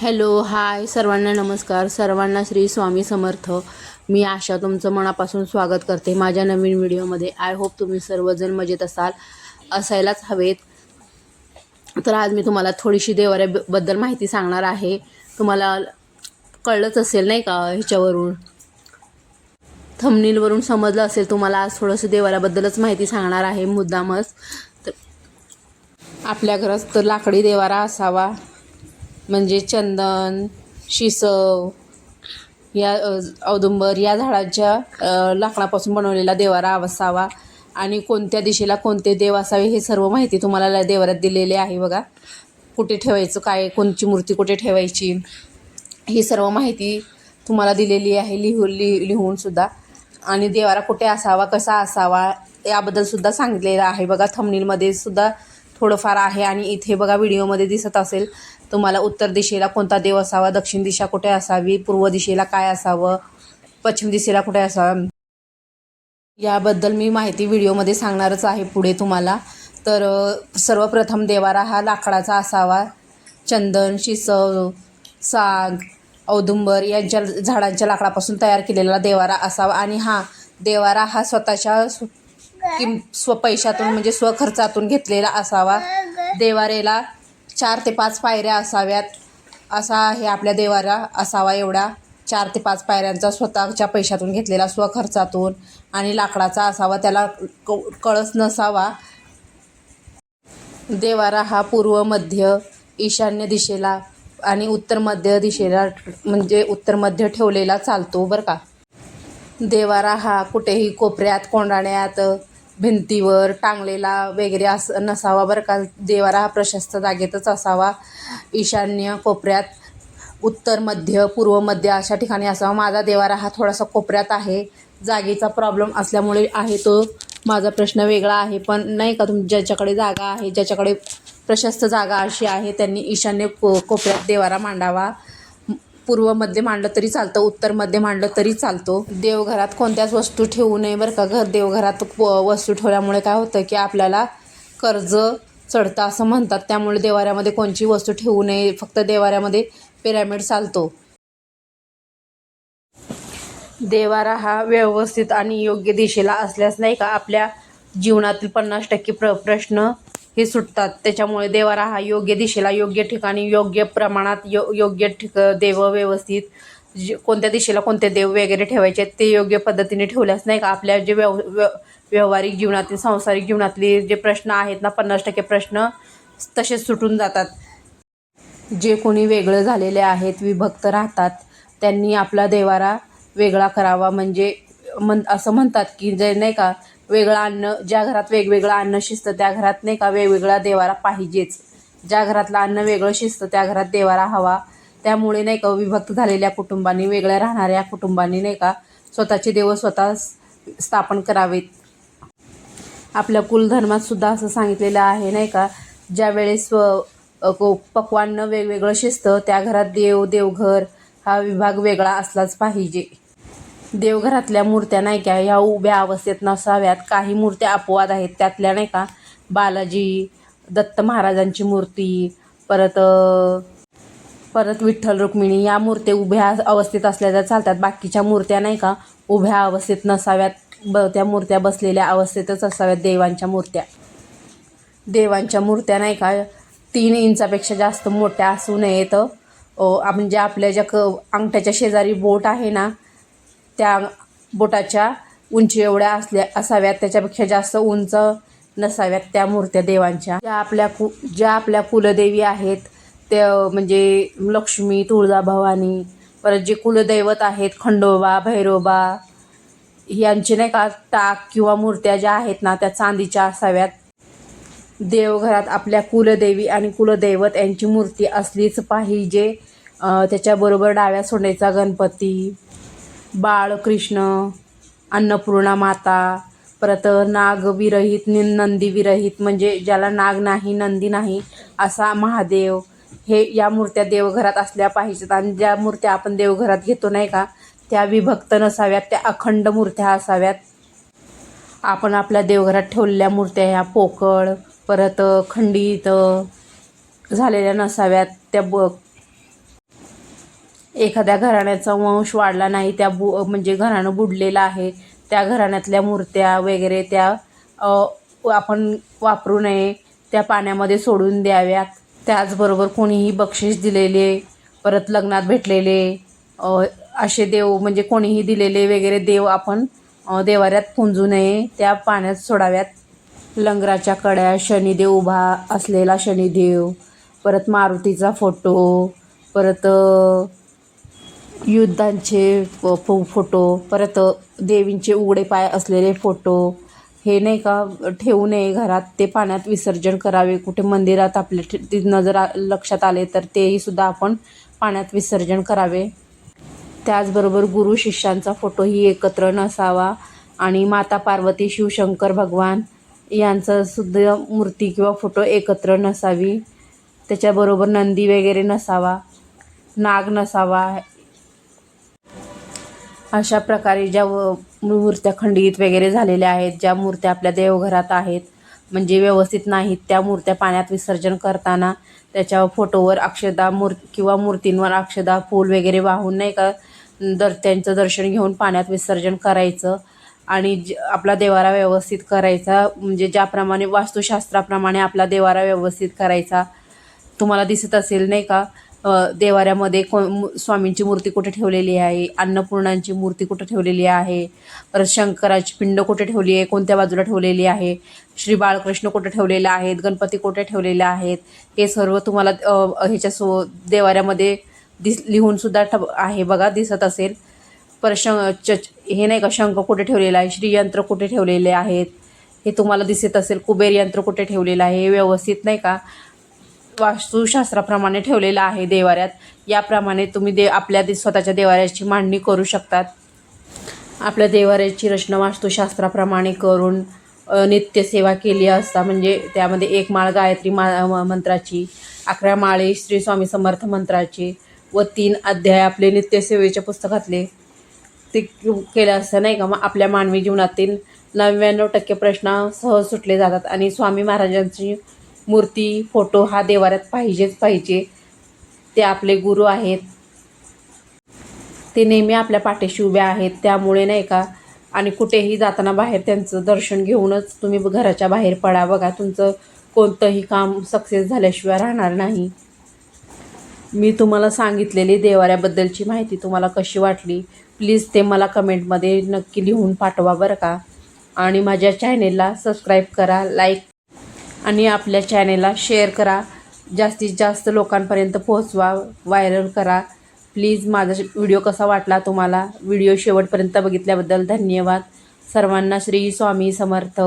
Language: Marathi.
Hello hi. सर्वांना नमस्कार. सर्वांना श्री स्वामी समर्थ. मी आशा तुमचं मनापासून स्वागत करते माझ्या नवीन व्हिडिओमध्ये. आय होप तुम्ही सर्वजण मजेत असाल असायलाच हवेत. तर आज मी तुम्हाला थोडीशी देवाऱ्याबद्दल माहिती सांगणार आहे. तुम्हाला कळलंच असेल नाही का ह्याच्यावरून? थमनीलवरून समजलं असेल तुम्हाला आज थोडंसं देवाऱ्याबद्दलच माहिती सांगणार आहे. मुद्दामच. तर आपल्या घरात तर लाकडी देवारा असावा. म्हणजे चंदन शिसव या औदुंबर या झाडाच्या लाकडापासून बनवलेला देवारा असावा. आणि कोणत्या दिशेला कोणते देव असावे हे सर्व माहिती तुम्हाला देवारात दिलेले आहे बघा. कुठे ठेवायचं काय कोणची मूर्ती कुठे ठेवायची ही सर्व माहिती तुम्हाला दिलेली आहे लिहू लि लिहूनसुद्धा आणि देवारा कुठे असावा कसा असावा याबद्दलसुद्धा सांगितलेलं आहे बघा. थमनीलमध्ये सुद्धा थोडंफार आहे आणि इथे बघा व्हिडिओमध्ये दिसत असेल. तुम्हाला उत्तर दिशेला कोणता देव असावा? दक्षिण दिशा कुठे असावी? पूर्व दिशेला काय असावं? पश्चिम दिशेला कुठे असावं? याबद्दल मी माहिती व्हिडिओमध्ये सांगणारच आहे पुढे तुम्हाला. तर सर्वप्रथम देवारा हा लाकडाचा असावा. चंदन शिसव साग औदुंबर यांच्या झाडांच्या लाकडापासून तयार केलेला देवारा असावा. आणि हा देवारा हा स्वतःच्या किं किम स्व पैशातून म्हणजे स्वखर्चातून घेतलेला असावा. देवारेला चार ते पाच पायऱ्या असाव्यात. असा हे आपल्या देवारा असावा एवढा. चार ते पाच पायऱ्यांचा स्वतःच्या पैशातून घेतलेला स्वखर्चातून आणि लाकडाचा असावा त्याला क कळस नसावा. देवारा हा पूर्व मध्य ईशान्य दिशेला आणि उत्तर मध्य दिशेला म्हणजे उत्तर मध्य ठेवलेला चालतो बरं का. देवारा हा कुठेही कोपऱ्यात कोंडाण्यात भिंतीवर टांगलेला वगैरे असं नसावा बरं का. देवारा हा प्रशस्त जागेतच असावा. ईशान्य कोपऱ्यात उत्तर मध्य पूर्व मध्य अशा ठिकाणी असावा. माझा देवारा हा थोडासा कोपऱ्यात आहे. जागेचा प्रॉब्लेम असल्यामुळे आहे तो. माझा प्रश्न वेगळा आहे पण नाही का तुम ज्याच्याकडे जागा आहे ज्याच्याकडे प्रशस्त जागा अशी आहे त्यांनी ईशान्य को कोपऱ्यात देवारा मांडावा. पूर्वमध्ये मांडलं तरी चालतं उत्तरमध्ये मांडलं तरी चालतो. देवघरात कोणत्याच वस्तू ठेवू नये बरं का. घर देवघरात वस्तू ठेवल्यामुळे काय होतं की आपल्याला कर्ज चढतं असं म्हणतात. त्यामुळे देवाऱ्यामध्ये कोणची वस्तू ठेवू नये फक्त देवाऱ्यामध्ये पिरॅमिड चालतो. देवारा हा व्यवस्थित आणि योग्य दिशेला असल्यास नाही का आपल्या जीवनातील पन्नास टक्के प्र प्रश्न हे सुटतात. त्याच्यामुळे देवारा हा योग्य दिशेला योग्य ठिकाणी योग्य प्रमाणात यो योग्य ठिक देव व्यवस्थित जे कोणत्या दिशेला कोणते देव वगैरे ठेवायचे आहेत ते योग्य पद्धतीने ठेवल्यास नाही का आपल्या जे व्यव व्य व्यावहारिक जीवनातील सांसारिक जीवनातले जे प्रश्न आहेत ना पन्नास टक्के प्रश्न तसेच सुटून जातात. जे कोणी वेगळं झालेले आहेत विभक्त राहतात त्यांनी आपला देवारा वेगळा करावा. म्हणजे म्हण असं म्हणतात की जे नाही का वेगळं अन्न ज्या घरात वेगवेगळं अन्न शिजतं त्या घरात नाही का वेगवेगळा देवारा पाहिजेच. ज्या घरातलं अन्न वेगळं शिजतं त्या घरात देवारा हवा. त्यामुळे नाही का विभक्त झालेल्या कुटुंबांनी वेगळ्या राहणाऱ्या कुटुंबांनी नाही का स्वतःचे देव स्वतः स्थापन करावेत. आपल्या कुलधर्मात सुद्धा असं सांगितलेलं आहे नाही का? ज्या वेळेस को- पक्वान्न वेगवेगळं शिजतं त्या घरात देव देवघर हा विभाग वेगळा असलाच पाहिजे. देवघरातल्या मूर्त्या नाही का ह्या उभ्या अवस्थेत नसाव्यात. काही मूर्त्या अपवाद आहेत. त्यातल्या नाही का बालाजी दत्त महाराजांची मूर्ती परत परत विठ्ठल रुक्मिणी या मूर्त्या उभ्या अवस्थेत असल्या तर चालतात. बाकीच्या मूर्त्या नाही का उभ्या अवस्थेत नसाव्यात. ब त्या मूर्त्या बसलेल्या अवस्थेतच असाव्यात देवांच्या मूर्त्या. देवांच्या मूर्त्या नाही का तीन इंचापेक्षा जास्त मोठ्या असू नयेत. म्हणजे आपल्या ज्या क अंगठ्याच्या शेजारी बोट आहे ना त्या बोटाच्या उंची एवढ्या असल्या असाव्यात. त्याच्यापेक्षा जास्त उंच नसाव्यात त्या मूर्त्या देवांच्या. ज्या आपल्या कु ज्या आपल्या कुलदेवी आहेत त्या म्हणजे लक्ष्मी तुळजाभवानी परत जे कुलदैवत आहेत खंडोबा भैरोबा यांचे नाही का टाक किंवा मूर्त्या ज्या आहेत ना त्या चांदीच्या असाव्यात. देवघरात आपल्या कुलदेवी आणि कुलदैवत यांची मूर्ती असलीच पाहिजे. त्याच्याबरोबर डाव्या सोंडेचा गणपती बाळकृष्ण अन्नपूर्णा माता परत नागविरहित नंदीविरहित म्हणजे ज्याला नाग नाही नंदी नाही असा महादेव हे या मूर्त्या देवघरात असल्या पाहिजेत. आणि ज्या मूर्त्या आपण देवघरात घेतो नाही का त्या विभक्त नसाव्यात त्या अखंड मूर्त्या असाव्यात. आपण आपल्या देवघरात ठेवलेल्या मूर्त्या ह्या पोकळ परत खंडित झालेल्या नसाव्यात त्या ब एखाद्या घराण्याचा वंश वाढला नाही त्या बु म्हणजे घराणं बुडलेलं आहे त्या घराण्यातल्या मूर्त्या वगैरे त्या आपण वापरू नये त्या पाण्यामध्ये सोडून द्याव्यात. त्याचबरोबर कोणीही बक्षीस दिलेले परत लग्नात भेटलेले असे देव म्हणजे कोणीही दिलेले वगैरे देव आपण देवाऱ्यात पुंजू नये त्या पाण्यात सोडाव्यात. लंगराच्या कड्या शनिदेव उभा असलेला शनिदेव परत मारुतीचा फोटो परत युद्धांचे फो फोटो परत देवींचे उघडे पाय असलेले फोटो हे नाही का ठेवू नये घरात ते पाण्यात विसर्जन करावे कुठे मंदिरात आपल्या नजर आ- लक्षात आले तर तेही सुद्धा आपण पाण्यात विसर्जन करावे. त्याचबरोबर गुरु शिष्यांचा फोटोही एकत्र नसावा आणि माता पार्वती शिवशंकर भगवान यांचं सुद्धा मूर्ती किंवा फोटो एकत्र नसावी. त्याच्याबरोबर नंदी वगैरे नसावा नाग नसावा अशा प्रकारे ज्या व- मूर्त्या खंडित वगैरे झालेल्या आहेत ज्या मूर्त्या आपल्या देवघरात आहेत म्हणजे व्यवस्थित नाहीत त्या मूर्त्या पाण्यात विसर्जन करताना त्याच्या फोटोवर अक्षदा मूर् किंवा मूर्तींवर अक्षदा फूल वगैरे वाहून नाही का दर त्यांचं दर्शन घेऊन पाण्यात विसर्जन करायचं आणि ज आपला देवारा व्यवस्थित करायचा. म्हणजे ज्याप्रमाणे वास्तुशास्त्राप्रमाणे आपला देवारा व्यवस्थित करायचा. तुम्हाला दिसत असेल नाही का देवाऱ्यामध्ये को मु- स्वामींची मूर्ती कुठे ठेवलेली आहे? अन्नपूर्णांची मूर्ती कुठे ठेवलेली आहे? परत शंकराची पिंड कुठे ठेवली आहे? कोणत्या बाजूला ठेवलेली आहे? श्री बाळकृष्ण कुठे ठेवलेले आहेत गणपती कुठे ठेवलेले आहेत हे सर्व तुम्हाला ह्याच्या सो देवाऱ्यामध्ये दिस लिहूनसुद्धा ठ आहे बघा दिसत असेल. पर शं च हे नाही का शंख कुठे ठेवलेलं आहे? श्रीयंत्र कुठे ठेवलेले आहेत? हे तुम्हाला दिसत असेल. कुबेर यंत्र कुठे ठेवलेलं आहे? हे व्यवस्थित नाही का? वास्तुशास्त्राप्रमाणे ठेवलेलं आहे देवाऱ्यात. याप्रमाणे तुम्ही दे आपल्या दे स्वतःच्या देवाऱ्याची मांडणी करू शकतात. आपल्या देवाऱ्याची रचना वास्तुशास्त्राप्रमाणे करून नित्यसेवा केली असता म्हणजे त्यामध्ये एक माळ गायत्री मा मंत्राची अकरा माळे श्री स्वामी समर्थ मंत्राची व तीन अध्याय आपले नित्यसेवेच्या पुस्तकातले ते केलं असतं नाही का? मग आपल्या मानवी जीवनातील नव्याण्णव टक्के प्रश्न सहज सुटले जातात आणि स्वामी महाराजांची मूर्ती फोटो हा देवाऱ्यात पाहिजेच पाहिजे. ते आपले गुरु आहेत. ते नेहमी आपल्या पाठीशी उभे आहेत. त्यामुळे नाही का? आणि कुठेही जाताना बाहेर त्यांचं दर्शन घेऊनच तुम्ही घराच्या बाहेर पडा. बघा तुमचं कोणतंही काम सक्सेस झाल्याशिवाय राहणार नाही. मी तुम्हाला सांगितलेली देवाऱ्याबद्दलची माहिती तुम्हाला कशी वाटली प्लीज ते मला कमेंटमध्ये नक्की लिहून पाठवा बरं का? आणि माझ्या चॅनेलला सबस्क्राईब करा लाईक आणि आपल्या चॅनेलला शेअर करा. जास्तीत जास्त लोकांपर्यंत पोहोचवा. व्हायरल करा. प्लीज माझा व्हिडिओ कसा वाटला तुम्हाला? व्हिडिओ शेवटपर्यंत बघितल्याबद्दल धन्यवाद. सर्वांना श्री स्वामी समर्थ.